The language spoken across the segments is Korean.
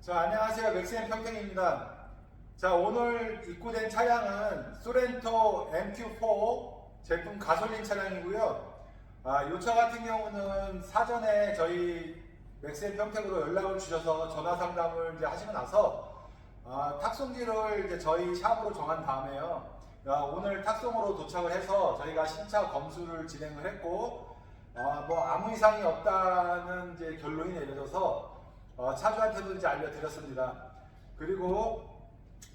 자, 안녕하세요. 맥스앤 평택입니다. 자, 오늘 입고된 차량은 소렌토 MQ4 제품 가솔린 차량이고요. 아, 이 차 같은 경우는 사전에 저희 맥스앤 평택으로 연락을 주셔서 전화 상담을 이제 하시고 나서 아, 탁송지를 이제 저희 샵으로 정한 다음에요. 아, 오늘 탁송으로 도착을 해서 저희가 신차 검수를 진행을 했고, 아, 뭐 아무 이상이 없다는 이제 결론이 내려져서 어, 차주한테도 이제 알려드렸습니다. 그리고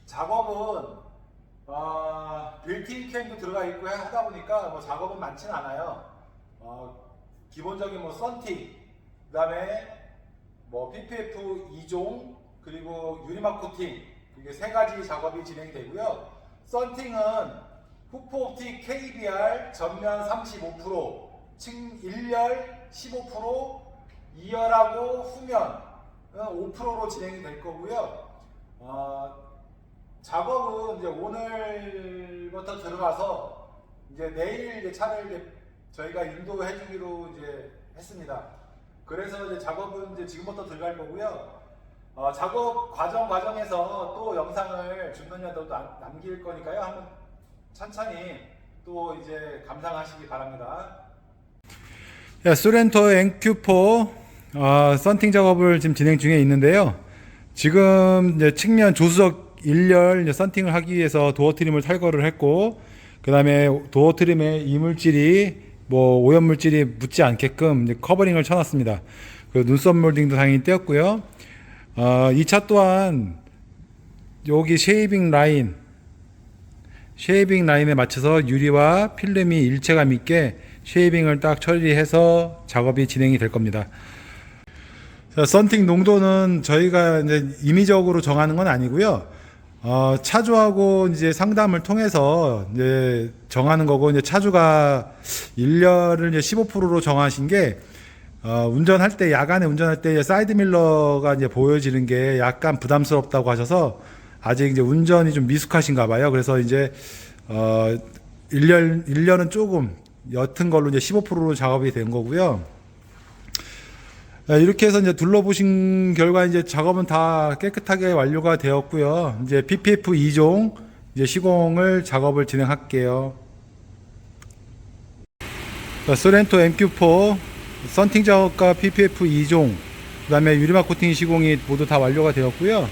작업은 어, 빌트인 캠도 들어가 있고 하다 보니까 뭐 작업은 많진 않아요. 어, 기본적인 뭐 썬팅, 그 다음에 뭐 PPF 2종 그리고 유리막 코팅 이게 세 가지 작업이 진행되고요. 썬팅은 후포 옵틱 KBR 전면 35%, 층 1열 15%, 2열하고 후면 5%로 진행이 될 거고요. 어, 작업은 이제 오늘부터 들어가서 이제 내일 이제 차를 이제 저희가 인도해 주기로 이제 했습니다. 그래서 이제 작업은 이제 지금부터 들어갈 거고요. 어, 작업 과정 과정에서 또 영상을 남- 남길 거니까요. 한번 천천히 또 이제 감상하시기 바랍니다. 야, 소렌토 NQ4 어, 썬팅 작업을 지금 진행 중에 있는데요. 지금 이제 측면 조수석 1열 이제 썬팅을 하기 위해서 도어 트림을 탈거를 했고, 그 다음에 도어 트림에 이물질이 뭐 오염물질이 묻지 않게끔 커버링을 쳐놨습니다. 그 눈썹 몰딩도 당연히 떼었고요. 어, 이차 또한 여기 쉐이빙 라인 쉐이빙 라인에 맞춰서 유리와 필름이 일체감 있게 쉐이빙을 딱 처리해서 작업이 진행이 될 겁니다. 자, 썬팅 농도는 저희가 이제 임의적으로 정하는 건 아니고요. 어, 차주하고 이제 상담을 통해서 이제 정하는 거고 이제 차주가 일렬을 이제 15%로 정하신 게 어, 운전할 때 야간에 운전할 때 사이드 밀러가 이제 보여지는 게 약간 부담스럽다고 하셔서 아직 이제 운전이 좀 미숙하신가 봐요. 그래서 이제 어 1년 1년은 조금 옅은 걸로 이제 15%로 작업이 된 거고요. 네, 이렇게 해서 이제 둘러보신 결과 이제 작업은 다 깨끗하게 완료가 되었고요. 이제 PPF 2종 이제 시공을 작업을 진행할게요. 자, 소렌토 MQ4 썬팅 작업과 PPF 2종 그 다음에 유리막 코팅 시공이 모두 다 완료가 되었고요.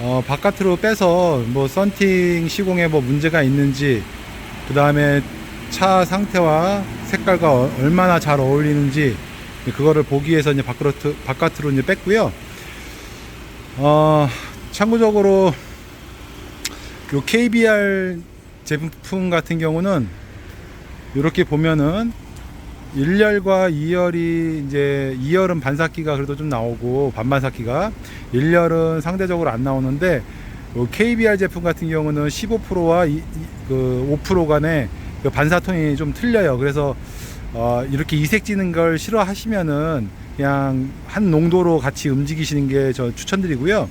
어, 바깥으로 빼서 뭐 썬팅 시공에 뭐 문제가 있는지 그 다음에 차 상태와 색깔과 어- 얼마나 잘 어울리는지 그거를 보기 위해서 이제 바깥으로, 바깥으로 이제 뺐고요. 어, 참고적으로 요 KBR 제품 같은 경우는 이렇게 보면은 1열과 2열이 이제 2열은 반사키가 그래도 좀 나오고 반반사키가 1열은 상대적으로 안 나오는데 요 KBR 제품 같은 경우는 15%와 이, 그5% 간의 그 반사톤이 좀 틀려요. 그래서 어, 이렇게 이색 지는 걸 싫어하시면은 그냥 한 농도로 같이 움직이시는 게 저 추천드리고요.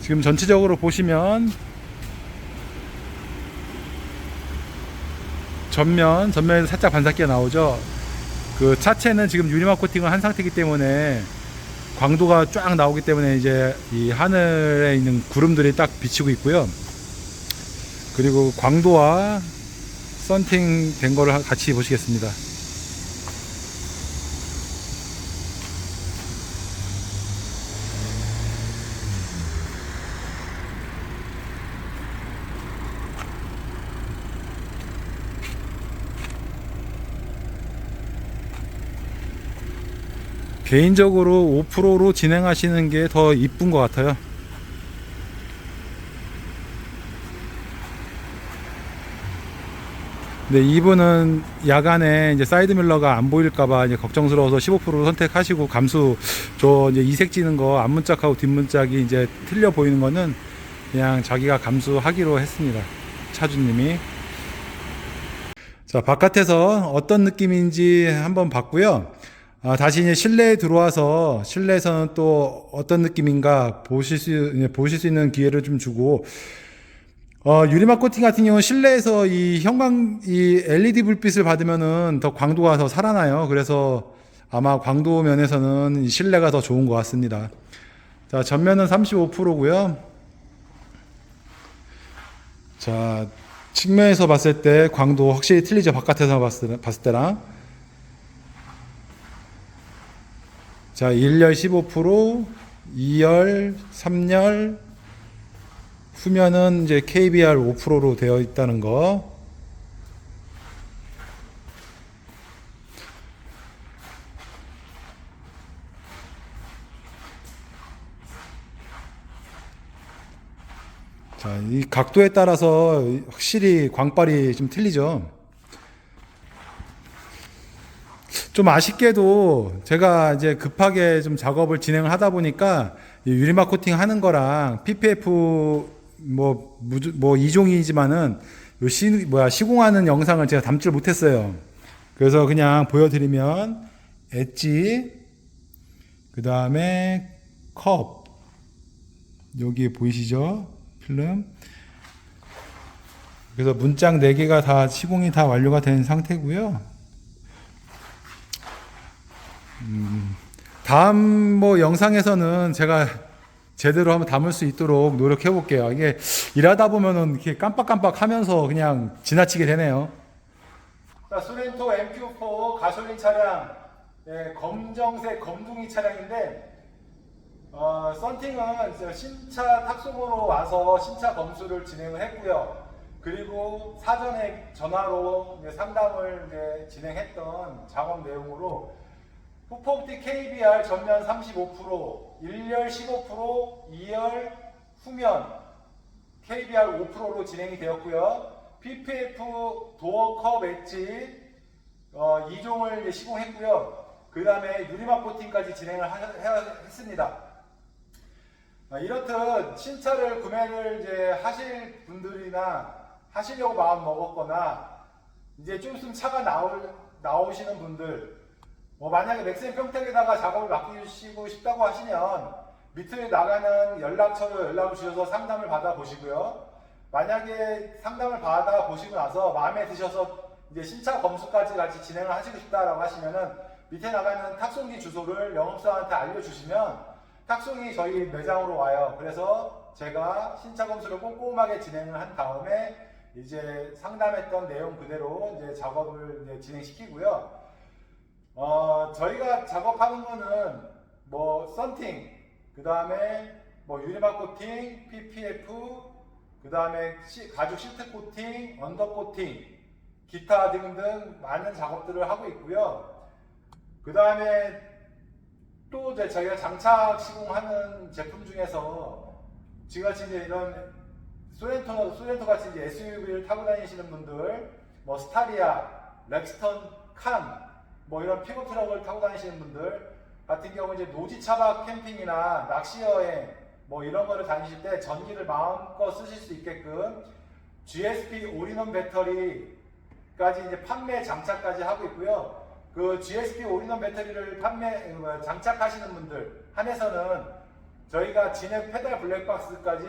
지금 전체적으로 보시면 전면 전면에서 살짝 반사기가 나오죠. 그 차체는 지금 유리막 코팅을 한 상태이기 때문에 광도가 쫙 나오기 때문에 이제 이 하늘에 있는 구름들이 딱 비치고 있고요. 그리고 광도와 썬팅 된 거를 같이 보시겠습니다. 개인적으로 5%로 진행하시는 게 더 이쁜 것 같아요. 근데 이분은 야간에 이제 사이드 밀러가 안 보일까봐 이제 걱정스러워서 15% 선택하시고 감수 저 이제 이색 지는 거 앞문짝하고 뒷문짝이 이제 틀려 보이는 거는 그냥 자기가 감수하기로 했습니다. 차주님이. 자, 바깥에서 어떤 느낌인지 한번 봤고요. 아, 다시 이제 실내에 들어와서 실내에서는 또 어떤 느낌인가 보실 수, 예, 보실 수 있는 기회를 좀 주고, 어, 유리막 코팅 같은 경우는 실내에서 이 형광, 이 LED 불빛을 받으면은 더 광도가 더 살아나요. 그래서 아마 광도 면에서는 이 실내가 더 좋은 것 같습니다. 자, 전면은 35%고요. 자, 측면에서 봤을 때 광도 확실히 틀리죠. 바깥에서 봤을, 봤을 때랑. 자, 1열 15%, 2열, 3열, 후면은 이제 KBR 5%로 되어 있다는 거. 자, 이 각도에 따라서 확실히 광빨이 좀 틀리죠. 좀 아쉽게도 제가 이제 급하게 좀 작업을 진행을 하다 보니까 이 유리막 코팅 하는 거랑 PPF 뭐, 뭐 이종이지만은 요 시, 뭐야, 시공하는 영상을 제가 담지를 못했어요. 그래서 그냥 보여드리면 엣지, 그 다음에 컵, 여기 보이시죠? 필름. 그래서 문짝 4개가 다 시공이 다 완료가 된 상태고요. 음, 다음 뭐 영상에서는 제가 제대로 한번 담을 수 있도록 노력해 볼게요. 이게 일하다 보면은 이렇게 깜빡깜빡 하면서 그냥 지나치게 되네요. 자, 소렌토 MQ4 가솔린 차량, 예, 검정색 검둥이 차량인데, 어, 썬팅은 신차 탁송으로 와서 신차 검수를 진행을 했고요. 그리고 사전에 전화로 상담을 진행했던 작업 내용으로 후폭티 KBR 전면 35%, 1열 15%, 2열 후면 KBR 5%로 진행이 되었고요. PPF 도어 컵 엣지 어, 2종을 이제 시공했고요. 그 다음에 유리막 코팅까지 진행을 하, 해- 했습니다. 아, 이렇듯 신차를 구매를 이제 하실 분들이나 하시려고 마음 먹었거나 이제 좀 있으면 차가 나올, 나오시는 분들 뭐 만약에 맥스인 평택에다가 작업을 맡기시고 싶다고 하시면 밑에 나가는 연락처로 연락을 주셔서 상담을 받아 보시고요. 만약에 상담을 받아 보시고 나서 마음에 드셔서 이제 신차 검수까지 같이 진행을 하시고 싶다라고 하시면은 밑에 나가는 탁송기 주소를 영업사한테 알려주시면 탁송이 저희 매장으로 와요. 그래서 제가 신차 검수를 꼼꼼하게 진행을 한 다음에 이제 상담했던 내용 그대로 이제 작업을 이제 진행시키고요. 어, 저희가 작업하는 거는 뭐 썬팅, 그 다음에 뭐 유리막 코팅, PPF, 그 다음에 가죽 시트 코팅, 언더 코팅, 기타 등등 많은 작업들을 하고 있고요. 그 다음에 또 이제 저희가 장착 시공하는 제품 중에서 지금같이 이제 이런 소렌토, 소렌토 같이 이제 SUV를 타고 다니시는 분들, 뭐 스타리아, 렉스턴, 칸, 뭐 이런 픽업 트럭을 타고 다니시는 분들 같은 경우 이제 노지 차박 캠핑이나 낚시 여행 뭐 이런 거를 다니실 때 전기를 마음껏 쓰실 수 있게끔 GSP 올인원 배터리까지 이제 판매 장착까지 하고 있고요. 그 GSP 올인원 배터리를 판매 어, 장착하시는 분들 한해서는 저희가 진액 페달 블랙박스까지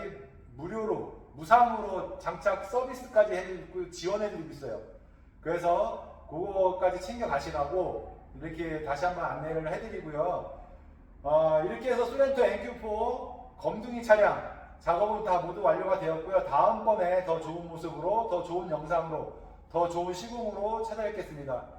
무료로 무상으로 장착 서비스까지 해드리고 지원해드리고 있어요. 그래서 그거까지 챙겨 가시라고 이렇게 다시 한번 안내를 해드리고요. 어, 이렇게 해서 솔렌토 NQ4 검둥이 차량 작업은 다 모두 완료가 되었고요. 다음번에 더 좋은 모습으로, 더 좋은 영상으로, 더 좋은 시공으로 찾아뵙겠습니다.